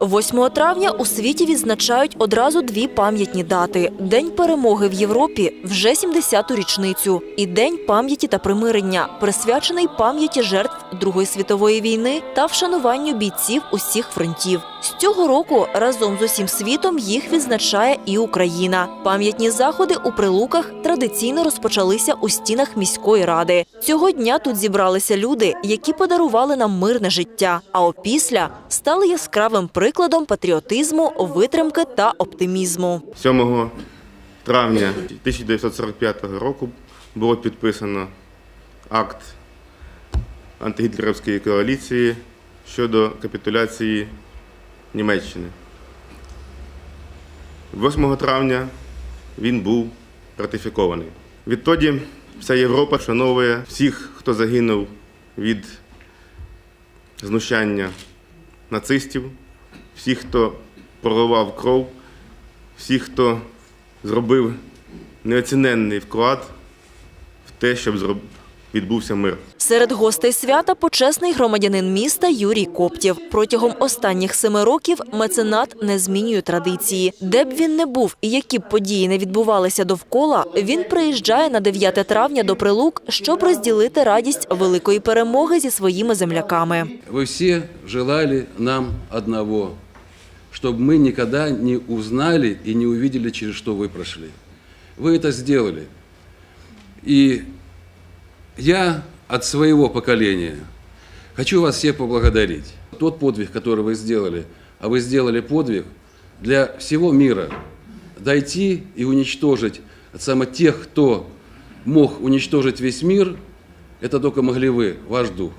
8 травня у світі відзначають одразу дві пам'ятні дати: День перемоги в Європі вже 70-ту річницю, і День пам'яті та примирення, присвячений пам'яті жертв Другої світової війни та вшануванню бійців усіх фронтів. З цього року разом з усім світом їх відзначає і Україна. Пам'ятні заходи у прилуках традиційно розпочалися у стінах міської ради. Цього дня тут зібралися люди, які подарували нам мирне життя. А опісля стали яскравим прикладом патріотизму, витримки та оптимізму. 7 травня 1945 року було підписано акт антигітлерівської коаліції щодо капітуляції Німеччини. 8 травня він був ратифікований. Відтоді вся Європа вшановує всіх, хто загинув від знущання нацистів, всіх, хто проливав кров, всіх, хто зробив неоціненний вклад в те, щоб зроб- відбувся мир. Серед гостей свята почесний громадянин міста Юрій Коптєв. Протягом останніх семи років меценат не змінює традиції. Де б він не був і які б події не відбувалися довкола, він приїжджає на 9 травня до Прилук, щоб розділити радість великої перемоги зі своїми земляками. Вы все желали нам одного, чтобы мы никогда не узнали и не увидели, через что вы прошли. Вы это сделали. И Я от своего поколения хочу вас всех поблагодарить. Тот подвиг, который вы сделали, а вы сделали подвиг для всего мира. Дойти и уничтожить само тех, кто мог уничтожить весь мир, это только могли вы, ваш дух.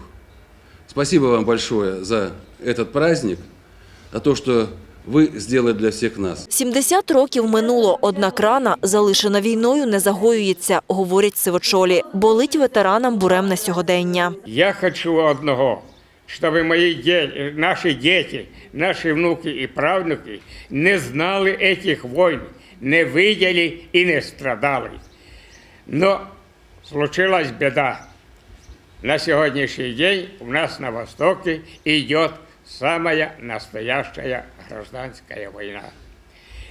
Спасибо вам большое за этот праздник, за то, что вы сделали для всех нас. 70 років минуло, однак рана, залишена війною, не загоюється, говорять сивочолі. Болить ветеранам буремне сьогодення. Я хочу одного, чтобы мои де- наши дети, наши внуки и правнуки не знали этих войн, не видели и не страдали. Но случилась беда. На сегодняшний день у нас на Востоке идет самая настоящая гражданская война.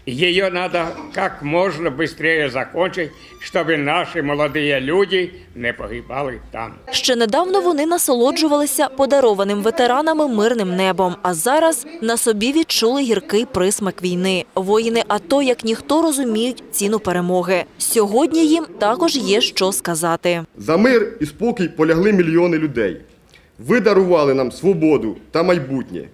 Ее надо как можно быстрее закончить, чтобы наши молодые люди не погибали там. Ще недавно вони насолоджувалися подарованим ветеранами мирним небом, а зараз на собі відчули гіркий присмак війни. Воїни АТО, як ніхто, розуміють ціну перемоги. Сьогодні їм також є що сказати. За мир і спокій полягли мільйони людей. Ви дарували нам свободу та майбутнє.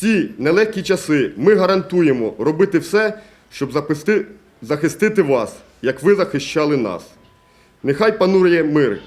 Ці нелегкі часи ми гарантуємо робити все, щоб записти- захистити вас, як ви захищали нас. Нехай панує мир,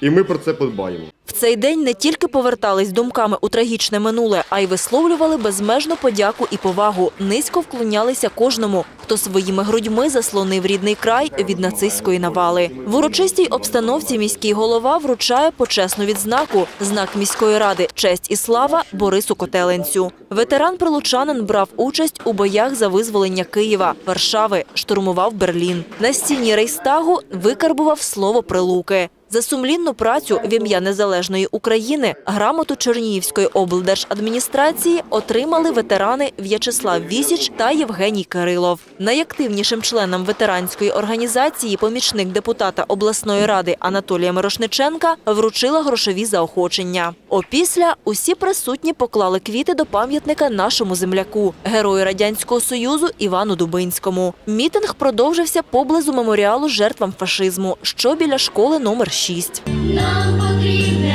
і ми про це подбаємо. В цей день не тільки повертались думками у трагічне минуле, а й висловлювали безмежну подяку і повагу. Низько вклонялися кожному, хто своїми грудьми заслонив рідний край від нацистської навали. В урочистій обстановці міський голова вручає почесну відзнаку знак міської ради честь і слава Борису Котеленцю. Ветеран прилучанин брав участь у боях за визволення Києва, Варшави, штурмував Берлін. На стіні Рейстагу викарбував слово прилуки. За сумлінну працю в ім'я незалежної України грамоту Чернігівської облдержадміністрації отримали ветерани В'ячеслав Вісіч та Євгеній Кирилов. Найактивнішим членом ветеранської організації помічник депутата обласної ради Анатолія Мирошниченка вручила грошові заохочення. Опісля усі присутні поклали квіти до пам'ятника нашому земляку, герою радянського союзу Івану Дубинському. Мітинг продовжився поблизу меморіалу жертвам фашизму, що біля школи номер 6. Нам потрібне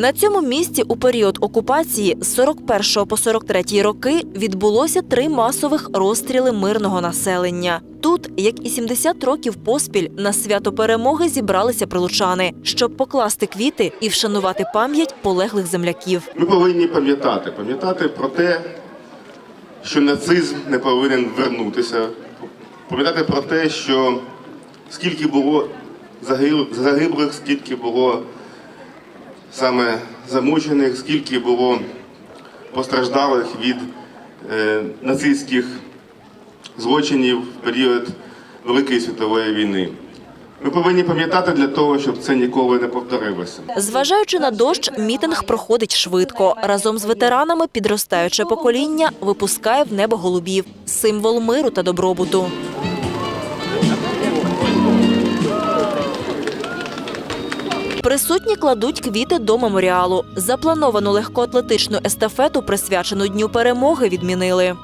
На цьому місці у період окупації з 41 по 43 роки відбулося три масових розстріли мирного населення. Тут, як і 70 років поспіль, на свято перемоги зібралися прилучани, щоб покласти квіти і вшанувати пам'ять полеглих земляків. Ми повинні пам'ятати, пам'ятати про те, що нацизм не повинен вернутися, пам'ятати про те, що скільки було загиблих, скільки було саме замучених, скільки було постраждалих від е, нацистських злочинів в період Великої світової війни. Ми повинні пам'ятати для того, щоб це ніколи не повторилося. Зважаючи на дощ, мітинг проходить швидко. Разом з ветеранами підростаюче покоління випускає в небо голубів – символ миру та добробуту. Присутні кладуть квіти до меморіалу. Заплановану легкоатлетичну естафету, присвячену Дню перемоги, відмінили.